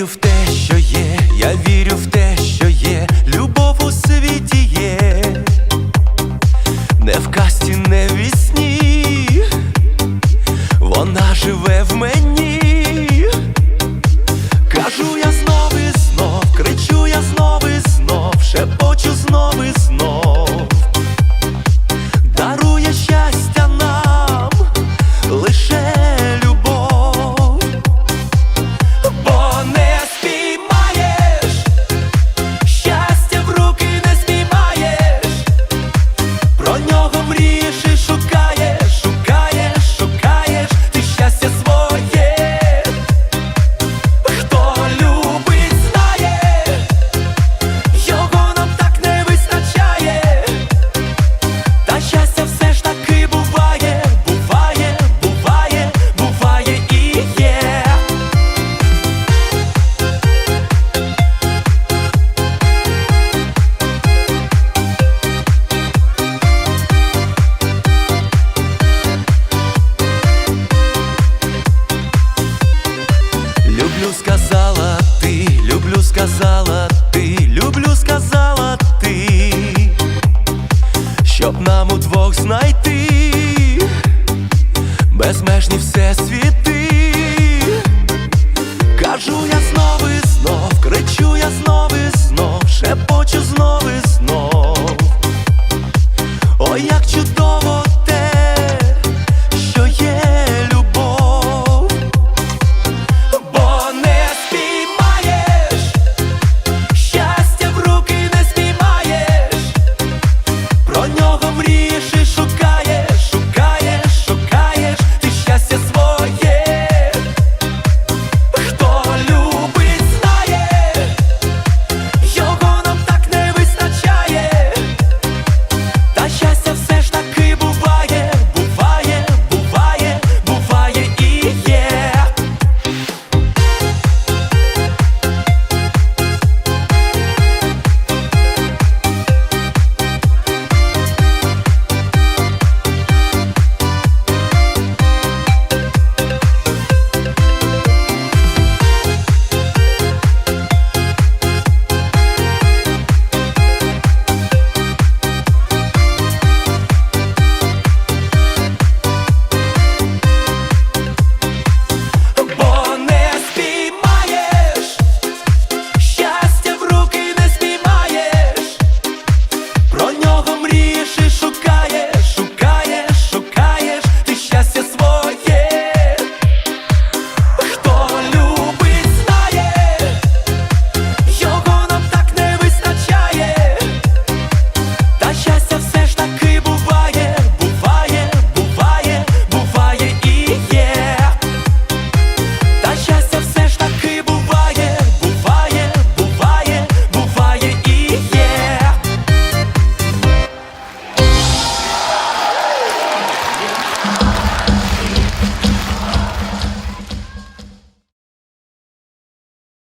вірю в те, що є, я вірю в те, що є, любов у світі є, не в касті, не в вісні, вона живе в мені. люблю, сказала ти, люблю, сказала ти, люблю, сказала ти, щоб нам удвох знайти безмежні всесвіти.